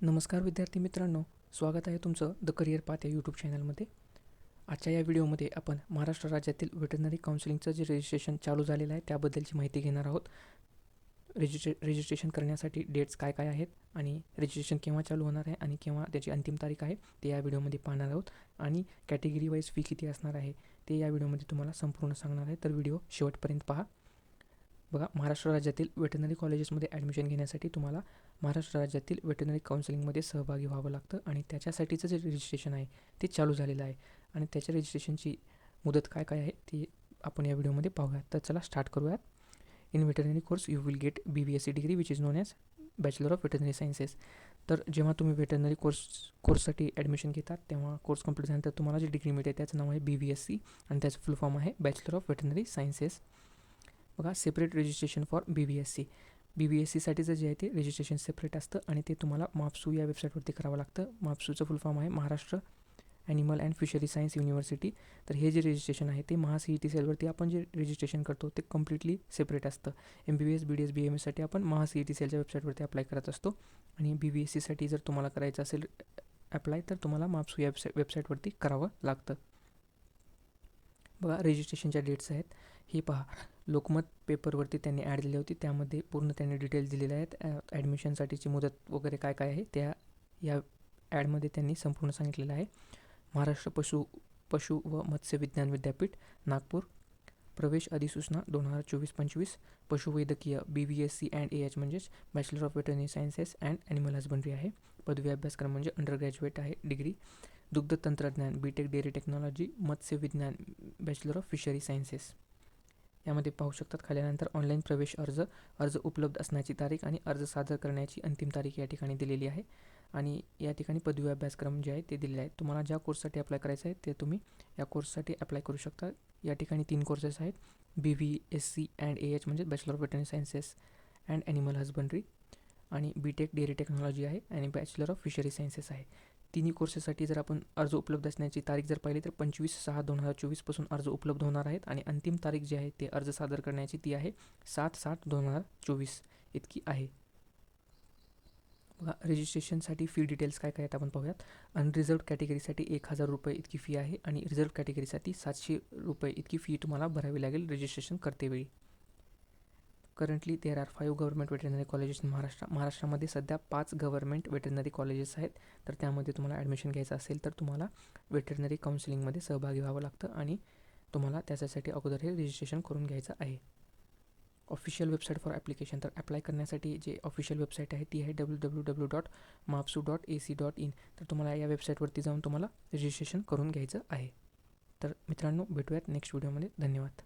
नमस्कार विद्यार्थी मित्रांनो स्वागत आहे तुमचं द करिअर पाथ या यूट्यूब चॅनलमध्ये आजच्या या व्हिडिओमध्ये आपण महाराष्ट्र राज्यातील व्हेटरनरी काउन्सिलिंगचं जे रजिस्ट्रेशन चालू झालेलं आहे त्याबद्दलची माहिती घेणार आहोत. रजिस्ट्रे रजिस्ट्रेशन करण्यासाठी डेट्स काय काय आहेत आणि रजिस्ट्रेशन केव्हा चालू होणार आहे आणि केव्हा त्याची अंतिम तारीख आहे ते या व्हिडिओमध्ये पाहणार आहोत. आणि कॅटेगरी वाईज फी किती असणार आहे ते या व्हिडिओमध्ये तुम्हाला संपूर्ण सांगणार आहे. तर व्हिडिओ शेवटपर्यंत पहा. बघा महाराष्ट्र राज्यातील वेटनरी कॉलेजेसमध्ये ॲडमिशन घेण्यासाठी तुम्हाला महाराष्ट्र राज्यातील वेटनरी काउन्सिलिंगमध्ये सहभागी व्हावं लागतं आणि त्याच्यासाठीचं जे रजिस्ट्रेशन आहे ते चालू झालेलं आहे. आणि त्याच्या रजिस्ट्रेशनची मुदत काय काय आहे ती आपण या व्हिडिओमध्ये पाहूयात. तर चला स्टार्ट करूयात. In veterinary course you will get B B S C degree which is known as bachelor of veterinary sciences तर जेव्हा तुम्ही वेटनरी कोर्स कोर्ससाठी ॲडमिशन घेतात तेव्हा कोर्स कंप्लीट झाल्यानंतर तुम्हाला जी डिग्री मिळते त्याचं नाव आहे बी बी एस सी आणि त्याचं फुल फॉर्म आहे बॅचलर ऑफ वेटनरी सायन्सेस बघा separate registration for B B S C B B S सीसाठीचं जे आहे ते रजिस्ट्रेशन सेपरेट असतं आणि ते तुम्हाला मापसू या वेबसाईटवरती करावं लागतं. मापसूचं फुल फॉर्म आहे Maharashtra animal and fishery science university तर हे जे रजिस्ट्रेशन आहे ते महा सी ई टी सेलवरती आपण जे रजिस्ट्रेशन करतो ते कम्प्लिटली सेपरेट असतं. M B B S B D S B M एससाठी आपण महा सी ई टी सेलच्या वेबसाईटवरती अप्लाय करत असतो. आणि बी बी एस सीसाठी जर तुम्हाला करायचं असेल अप्लाय तर तुम्हाला मापसू या वेबसाईट वेबसाईटवरती करावं लागतं. बघा रजिस्ट्रेशनच्या डेट्स आहेत. ही पहा. लोकमत पेपरवरती त्यांनी ॲड दिली होती. त्यामध्ये पूर्ण त्यांनी डिटेल्स दिलेले आहेत. ॲडमिशनसाठीची मुदत वगैरे काय काय आहे त्या या ॲडमध्ये त्यांनी संपूर्ण सांगितलेलं आहे. महाराष्ट्र पशु पशु व मत्स्य विज्ञान विद्यापीठ नागपूर. प्रवेश अधिसूचना दोन हजार चोवीस पंचवीस. पशुवैद्यकीय B V S C and A H म्हणजेच bachelor of veterinary sciences and animal husbandry आहे. पदवी अभ्यासक्रम म्हणजे अंडर ग्रॅज्युएट आहे डिग्री दुग्ध तंत्रज्ञान बी टेक डेअरी टेक्नॉलॉजी मत्स्यविज्ञान बॅचलर ऑफ फिशरी सायन्सेस यामध्ये पाहू शकतात खाल्यानंतर ऑनलाईन प्रवेश अर्ज अर्ज उपलब्ध असण्याची तारीख आणि अर्ज सादर करण्याची अंतिम तारीख या ठिकाणी दिलेली आहे. आणि या ठिकाणी पदवी अभ्यासक्रम जे आहे ते दिलेले आहेत. तुम्हाला ज्या कोर्ससाठी अप्लाय करायचं आहे ते तुम्ही या कोर्ससाठी अप्लाय करू शकता. या ठिकाणी तीन कोर्सेस आहेत. B V S C and A H म्हणजे bachelor of veterinary sciences and animal husbandry आणि बी टेक डेअरी टेक्नॉलॉजी आहे आणि बॅचलर ऑफ फिशरी सायन्सेस आहे. तिन्ही कोर्सेससाठी जर आपण अर्ज उपलब्ध असण्याची तारीख जर पाहिली तर पंचवीस सहा दोन हजार चोवीसपासून अर्ज उपलब्ध होणार आहेत आणि अंतिम तारीख जी आहे ते अर्ज सादर करण्याची ती आहे सात सात दोन हजार चोवीस इतकी आहे. बघा रजिस्ट्रेशनसाठी फी डिटेल्स काय काय आहेत आपण पाहूयात. अनरिझर्व कॅटेगरीसाठी एक हजार रुपये इतकी फी आहे आणि रिझर्व कॅटेगरीसाठी सातशे रुपये इतकी फी तुम्हाला भरावी लागेल रजिस्ट्रेशन करतेवेळी. Currently there are five government veterinary colleges in Maharashtra महाराष्ट्रामध्ये सध्या पाच गव्हर्मेंट वेटरनरी कॉलेजेस आहेत. तर त्यामध्ये तुम्हाला ॲडमिशन घ्यायचं असेल तर तुम्हाला वेटरनरी काउन्सिलिंगमध्ये सहभागी व्हावं लागतं आणि तुम्हाला त्याच्यासाठी अगोदर हे रजिस्ट्रेशन करून घ्यायचं आहे. ऑफिशियल वेबसाईट फॉर ॲप्लिकेशन तर अप्लाय करण्यासाठी जे ऑफिशियल वेबसाईट आहे ती आहे W W W dot MAFSU dot A C dot in तर तुम्हाला या वेबसाईटवरती जाऊन तुम्हाला रजिस्ट्रेशन करून घ्यायचं आहे. तर मित्रांनो भेटूयात नेक्स्ट व्हिडिओमध्ये धन्यवाद.